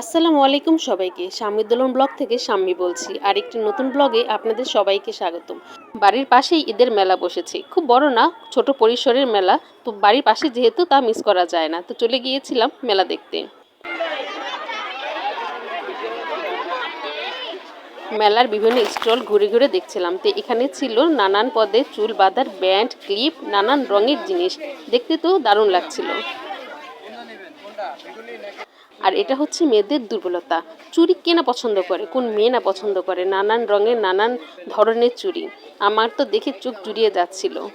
আসসালামু আলাইকুম সবাইকে স্বামীদোলন ব্লগ থেকে স্বামী বলছি। আর একটি নতুন ব্লগে আপনাদের সবাইকে স্বাগতম। বাড়ির পাশেই ঈদের মেলা বসেছে। খুব বড় না, ছোট পরিসরের মেলা। তো বাড়ির পাশে যেহেতু তা মিস করা যায় না, তো চলে গিয়েছিলাম মেলা দেখতে। মেলার বিভিন্ন স্টল ঘুরে ঘুরে দেখছিলাম। তো এখানে ছিল নানান পদে চুল বাঁধার ব্যান্ড, ক্লিপ, নানান রঙের জিনিস। দেখতে তো দারুণ লাগছিল। আর এটা হচ্ছে মেয়েদের দুর্বলতা। চুড়ি কে না পছন্দ করে? কোন মেয়ে না পছন্দ করে? নানান রঙের, নানান ধরনের চুড়ি। আমার তো দেখে চোখ জুড়িয়ে যাচ্ছিল।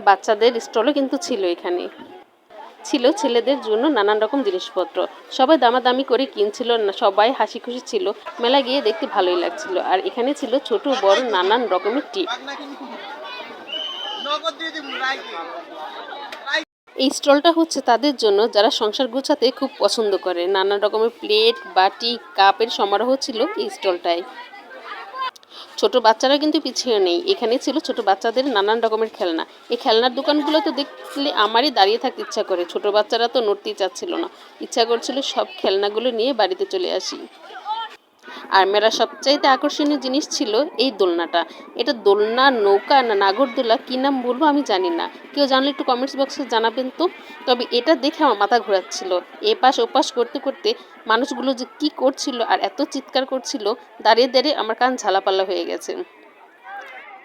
বাচ্চাদের স্টলও কিন্তু ছিল এখানে। ছিল ছেলেদের জন্য নানান রকম জিনিসপত্র। সবাই দামাদামি করে কিনছিল, না, সবাই হাসি খুশি ছিল। মেলা গিয়ে দেখতে ভালোই লাগছিল। আর এখানে ছিল ছোট, বড়, নানান রকমের টিপ। এই স্টলটা হচ্ছে তাদের জন্য যারা সংসার গোছাতে খুব পছন্দ করে। নানা রকমের প্লেট, বাটি, কাপের সমারোহ ছিল এই স্টলটায়। ছোট বাচ্চারা কিন্তু পিছিয়ে নেই। এখানে ছিল ছোট বাচ্চাদের নানান রকমের খেলনা। এই খেলনার দোকানগুলো তো দেখলে আমারই দাঁড়িয়ে থাকতে ইচ্ছা করে। ছোট বাচ্চারা তো নড়তেই চাচ্ছিল না। ইচ্ছা করছিল সব খেলনাগুলো নিয়ে বাড়িতে চলে আসি। আর মেলা সবচাইতে আকর্ষণীয় জিনিস ছিল এই দোলনাটা। এটা দোলনা, নৌকা না নাগরদোলা, কী নাম বলব আমি জানি না। কেউ জানলে একটু কমেন্টস বক্সে জানাবেন তো। তবে এটা দেখে আমার মাথা ঘোরাচ্ছিল। এপাশ ওপাশ করতে করতে মানুষগুলো যে কি করছিল আর এত চিৎকার করছিল, দাঁড়িয়ে দাঁড়িয়ে আমার কান ঝালাপালা হয়ে গেছে।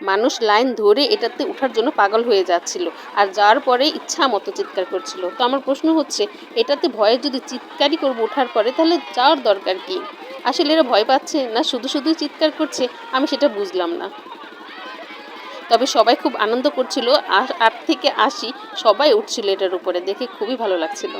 মানুষ লাইন ধরে এটাতে ওঠার জন্য পাগল হয়ে যাচ্ছিল আর যাওয়ার পরে ইচ্ছা মতো চিৎকার করছিল। তো আমার প্রশ্ন হচ্ছে, এটাতে ভয়ে যদি চিৎকারই করব ওঠার পরে তাহলে যাওয়ার দরকার কি? আসলে এরা ভয় পাচ্ছে? না, শুধু শুধুই চিৎকার করছে? আমি সেটা বুঝলাম না। তবে সবাই খুব আনন্দ করছিল। আর আট থেকে আশি সবাই উঠছিল এটার উপরে। দেখে খুবই ভালো লাগছিল।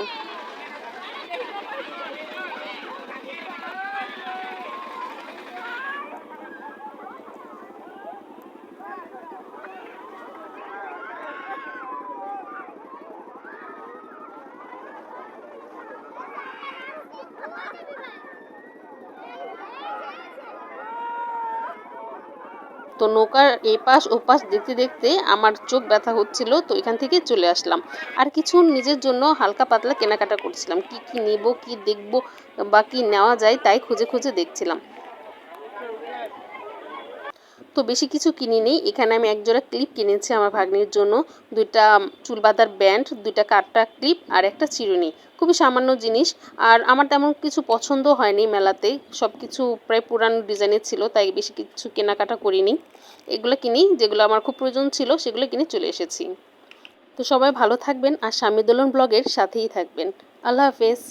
তো নৌকার এপাশ ওপাশ দেখতে দেখতে আমার চোখ ব্যথা হচ্ছিল, তো এখান থেকে চলে আসলাম। আর কিছু নিজের জন্য হালকা পাতলা কেনাকাটা করছিলাম। কি কি নেব, কি দেখব বা কি নেওয়া যায় তাই খুঁজে খুঁজে দেখছিলাম। তো বেশি কিছু কিনি নেই। এখানে আমি একজোড়া ক্লিপ কিনেছি আমার ভাগ্নির জন্য। দুইটা চুল বাঁধার ব্যান্ড, দুইটা কাটটা ক্লিপ আর একটা চিরুনি। খুবই সামান্য জিনিস। আর আমার তেমন কিছু পছন্দ হয়নি মেলাতে। সব কিছু প্রায় পুরানো ডিজাইনের ছিল, তাই বেশি কিছু কেনাকাটা করিনি। এগুলো কিনি, যেগুলো আমার খুব প্রয়োজন ছিল, সেগুলো কিনে চলে এসেছি। তো সবাই ভালো থাকবেন আর স্বামী দোলন ব্লগের সাথেই থাকবেন। আল্লাহ হাফেজ।